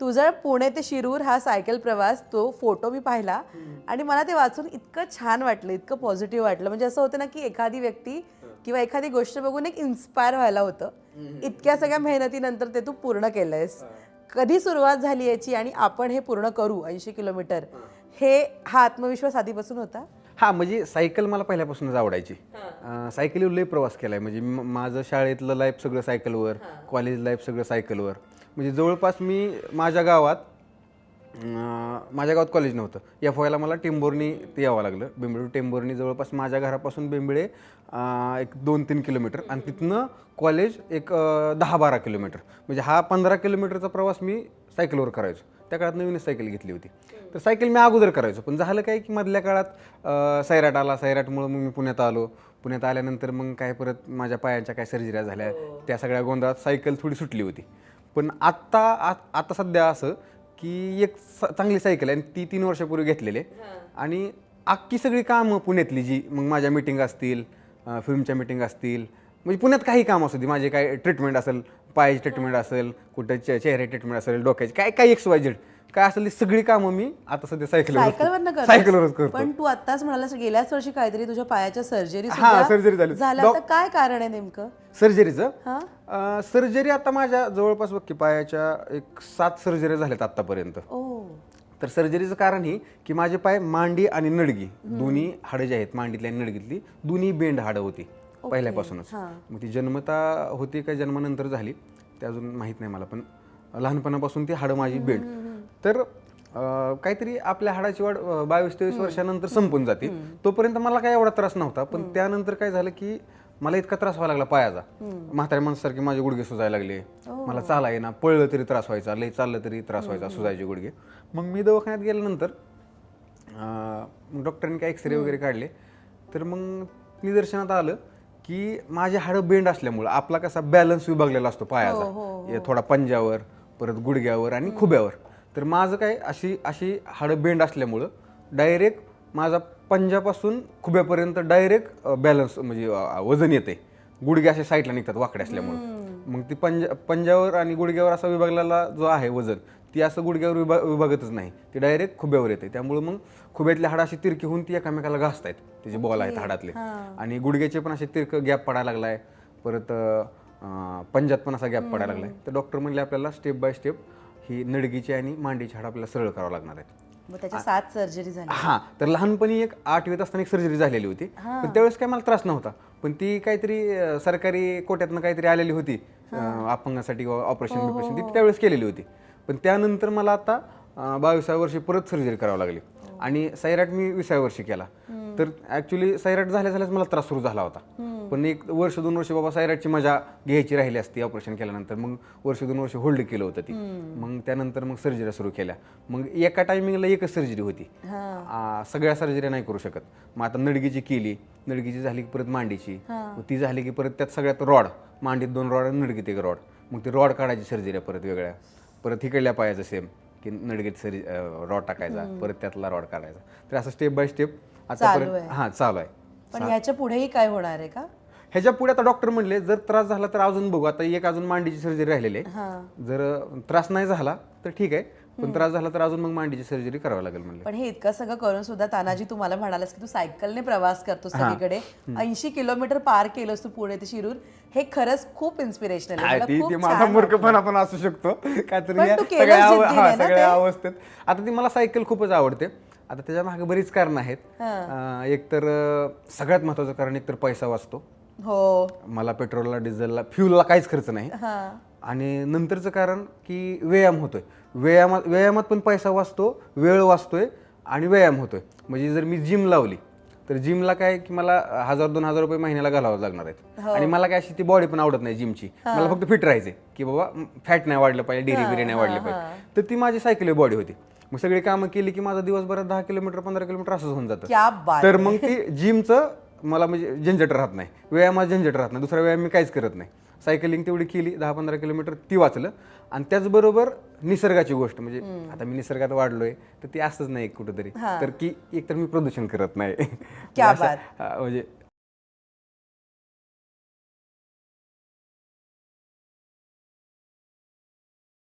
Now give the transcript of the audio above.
तुझा पुणे ते शिरूर हा सायकल प्रवास तो फोटो मी पाहिला आणि मला ते वाचून इतकं छान वाटलं इतकं पॉझिटिव्ह वाटलं. म्हणजे असं होतं ना की एखादी व्यक्ती किंवा एखादी गोष्ट बघून एक इन्स्पायर व्हायला होतं. इतक्या सगळ्या मेहनतीनंतर ते तू पूर्ण केलंयस. कधी सुरुवात झाली याची आणि आपण हे पूर्ण करू ऐंशी किलोमीटर हे हा आत्मविश्वास आधीपासून होता? हा म्हणजे सायकल मला पहिल्यापासूनच आवडायची. सायकलीवर लय प्रवास केलाय. म्हणजे म- माझं शाळेतलं लाईफ सगळं सायकलवर कॉलेज लाईफ सगळं सायकलवर. म्हणजे जवळपास मी माझ्या गावात अं, माझ्या गावात कॉलेज नव्हतं. एफ वायला मला टेंभुर्णी ते यावं लागलं. बेंबळे टेंभुर्णी जवळपास माझ्या घरापासून बेंबळे अं, एक दोन तीन किलोमीटर. आणि तिथनं कॉलेज एक अं, दहा बारा किलोमीटर. म्हणजे हा पंधरा किलोमीटरचा प्रवास मी सायकलवर करायचो. त्या काळात नवीनच सायकल घेतली होती. तर सायकल मी अगोदर करायचो. पण झालं काय की मधल्या काळात सैराट आला. सैराटमुळं मग मी पुण्यात आलो. पुण्यात आल्यानंतर मग काय परत माझ्या पायांच्या काय सर्जऱ्या झाल्या. त्या सगळ्या गोंधळात सायकल थोडी सुटली होती. पण आत्ता आ- आता सध्या असं की एक चांगली सायकल आहे आणि ती तीन वर्षापूर्वी घेतलेली आहे. आणि अख्खी सगळी कामं पुण्यातली जी मग माझ्या मिटिंग असतील फिल्मच्या मिटिंग असतील म्हणजे पुण्यात काही काम असू दे. माझे काय ट्रीटमेंट असेल पायाची ट्रीटमेंट असेल कुठं चे- चेहरे ट्रीटमेंट असेल डोक्याची काय काय एक्स वाय झेड काय असेल ती सगळी कामं मी आता सध्या सायकलवर करतोस? सायकलवरच करतो. पण तू आत्ताच म्हणालास गेल्याच वर्षी काहीतरी तुझ्या पायाच्या सर्जरी हा, surgery झाली. डॉ- तर काय कारण आहे नेमकं? सर्जरीचं हा? सर्जरी आता माझ्या जवळपास बघ की पायाच्या एक सात सर्जरी झाल्यात आतापर्यंत ओ. तर सर्जरीचं कारण ही की माझे पाय मांडी आणि नडगी दोन्ही हाडं जे आहेत मांडीतली आणि नडगीतली दोन्ही बेंड हाडं होती. पहिल्यापासूनच. मग ती जन्मता होती का जन्मानंतर झाली ते अजून माहीत नाही मला पण लहानपणापासून ती हाडं माझी बेंड. तर अं, काहीतरी आपल्या हाडाची वाढ अं, बावीस तेवीस वर्षानंतर संपून जाते. तोपर्यंत मला काही एवढा त्रास नव्हता पण त्यानंतर काय झालं की मला इतका त्रास व्हायला लागला पायाचा. म्हाताऱ्या माणसासारखे माझे गुडघे सुजायला लागले. मला चाला ना पळलं तरी त्रास व्हायचा लई चाललं तरी त्रास व्हायचा सुजायचे गुडघे. मग मी दवाखान्यात गेल्यानंतर अं, मग डॉक्टरांनी काय एक्सरे वगैरे काढले. तर मग निदर्शनात आलं की माझे हाडं बेंड असल्यामुळं आपला कसा बॅलन्स विभागलेला असतो पायाचा. हे थोडा पंजावर परत गुडघ्यावर आणि खुब्यावर. तर माझं काय अशी अशी हाडं बेंड असल्यामुळं डायरेक्ट माझा पंजापासून खुब्यापर्यंत डायरेक्ट बॅलन्स म्हणजे वजन येते गुडघे असे साईडला निघतात वाकडे असल्यामुळं. मग ती पंजा पंजावर आणि गुडघ्यावर असा विभागलेला जो आहे वजन ती असं गुडघ्यावर विभा विभागतच नाही. ती डायरेक्ट खुब्यावर येते. त्यामुळे मग खुब्यातली हाडं अशी तिरकी होऊन ती एकामेकाला घासतायत. त्याचे बॉल आहेत हाडातले. आणि गुडघ्याचे पण असे तिरक गॅप पडायला लागलाय. परत पंजात पण असा गॅप पडायला लागलाय. तर डॉक्टर म्हणले आपल्याला स्टेप बाय स्टेप ही नडगीची आणि मांडीची हाड आपल्याला सरळ करावं लागणार आहेत. त्याच्या सात सर्जरी झाल्या हा तर लहानपणी एक आठवीत असताना एक सर्जरी झालेली होती. पण त्यावेळेस काय मला त्रास नव्हता. पण ती काहीतरी सरकारी कोट्यातनं काहीतरी आलेली होती. अपंगासाठी ऑपरेशन बिपरेशन ती त्यावेळेस केलेली होती. पण त्यानंतर मला आता बावीसाव्या वर्षी परत सर्जरी करावी लागली. आणि सैराट मी विसाव्या वर्षी केला. तर ऍक्च्युली सैराट झाल्या झाल्याच मला त्रास सुरू झाला होता. पण एक वर्ष दोन वर्ष बाबा सैराटची मजा घ्यायची राहिली असती ऑपरेशन केल्यानंतर. मग वर्ष दोन वर्ष होल्ड केलं होतं ती. मग त्यानंतर मग सर्जरी सुरू केल्या. मग एका टायमिंगला एकच सर्जरी होती. सगळ्या सर्जरी नाही करू शकत. मग आता नडगीची केली. नडगीची झाली की परत मांडीची. ती झाली की परत त्यात सगळ्यात रॉड. मांडीत दोन रॉड आणि नडगीत एक रॉड. मग ती रॉड काढायची सर्जरी परत वेगळ्या. परत हिकडल्या पायाचं सेम की नडगीत सरी रॉड टाकायचा परत त्यातला रॉड काढायचा. तर असं स्टेप बाय स्टेप आतापर्यंत हां चालू आहे. पण ह्याच्या पुढेही काय होणार आहे का? ह्याच्या पुढे आता डॉक्टर म्हणले जर त्रास झाला तर अजून बघू. आता एक अजून मांडीची सर्जरी राहिलेली आहे. जर त्रास नाही झाला तर ठीक आहे. पण त्रास झाला तर अजून मग मांडीची सर्जरी करावी लागेल म्हणले. पण हे इतकं सगळं करून सुद्धा तानाजी तू मला म्हणालास की तू सायकलने प्रवास करतोस सगळीकडे. ऐंशी किलोमीटर पार केलंस तू पुणे ते शिरूर. हे खरंच खूप इन्स्पिरेशनल आहे. ती ती माझा. मूर्खपणा पण असू शकतो. काहीतरी या सगळ्या हा? अवस्थेत. आता ती मला सायकल खूपच आवडते. आता त्याच्यामागे बरीच कारण आहेत. अं, एक तर अं, सगळ्यात महत्वाचं कारण एक तर पैसा वाचतो. हो. मला पेट्रोलला डिझेलला फ्युलला काहीच खर्च नाही. हा. आणि नंतरचं कारण की व्यायाम होतोय. व्यायामात व्यायामात पण पैसा वाचतो वेळ वाचतोय आणि व्यायाम होतोय. म्हणजे जर मी जिम लावली तर जिमला काय की मला हजार दोन हजार रुपये महिन्याला घालावं लागणार आहेत. आणि मला काय अशी ती बॉडी पण आवडत नाही जिमची मला फक्त फिट राहायचे की बाबा फॅट नाही वाढलं पाहिजे डेरी बिरी नाही वाढले पाहिजे. तर ती माझी सायकल बॉडी होती. मग सगळी कामं केली की माझा दिवसभरात दहा किलोमीटर पंधरा किलोमीटर असंच होऊन जातं. तर मग ती जिमचं मला म्हणजे झंझट राहत नाही. व्यायामात झंझट राहत नाही. दुसरा व्यायाम मी काहीच करत नाही. सायकलिंग तेवढी केली दहा पंधरा किलोमीटर ती वाचलं. आणि त्याचबरोबर निसर्गाची गोष्ट म्हणजे आता मी निसर्गात वाढलोय तर ती असंच नाही कुठंतरी. तर की एक तर मी प्रदूषण करत नाही. म्हणजे